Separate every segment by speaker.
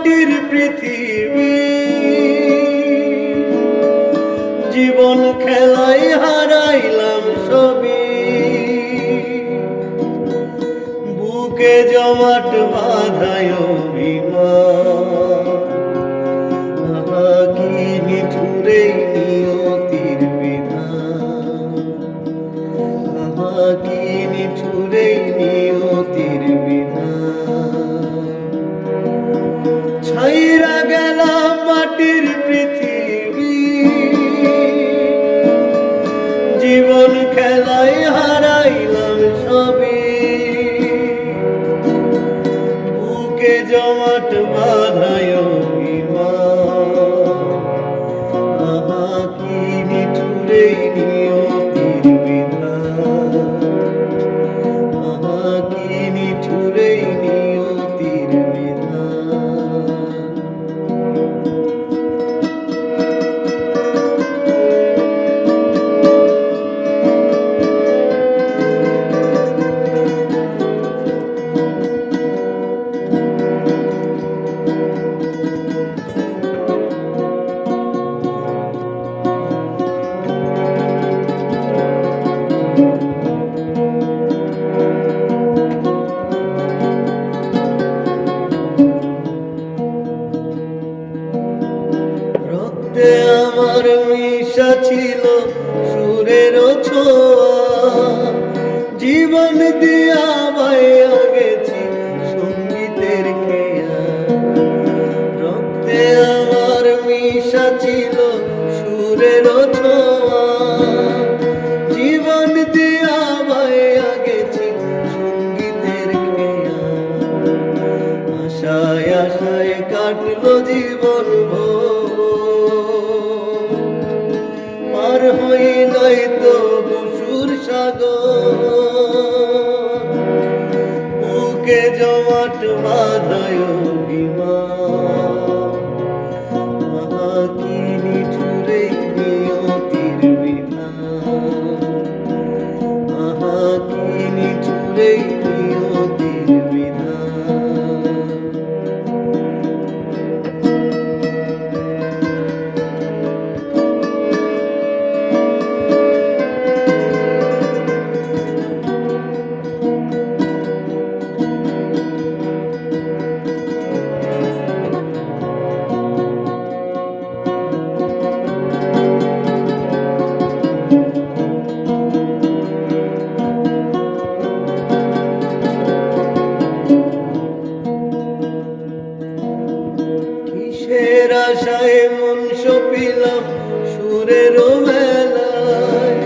Speaker 1: মাটির পৃথিবী। জীবন খেলাই হারাইলাম সবই। বুকে জমাট বাধায় অভিমান। কি নিঠুরে নিয়তির বিধান। কি নিঠুরে নিয়তির বিধান। বুকে জমাট বাধায় আমার মিশা ছিল সুরের জীবন দিয়া বাইয়া গেছি সঙ্গীতের খেয়া। রক্তে আমার মিশা ছিল সুরের ছোঁয়া। জীবন দিয়া বাইয়া গেছি সঙ্গীতের খেয়া। আশায় আশায় কাটলো জীবন বুকে জমাট বাধায় অভিমান। আহা কি কিসের আশায় মন সপিলাম সুরের মেলায়।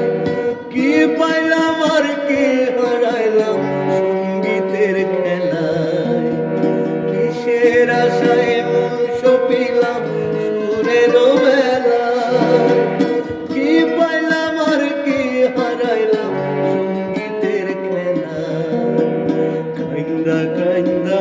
Speaker 1: কি পাইলাম আর কি হারাইলাম সঙ্গীতের খেলায়। কিসের আশায় মন সুরের মেলায়। কি পাইলাম আর কি হারাইলাম সঙ্গীতের খেলায়। কাইন্দা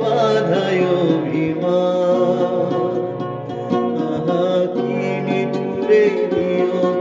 Speaker 1: বাধায় অভিমান। আহা কি নিতুরে নিয়ম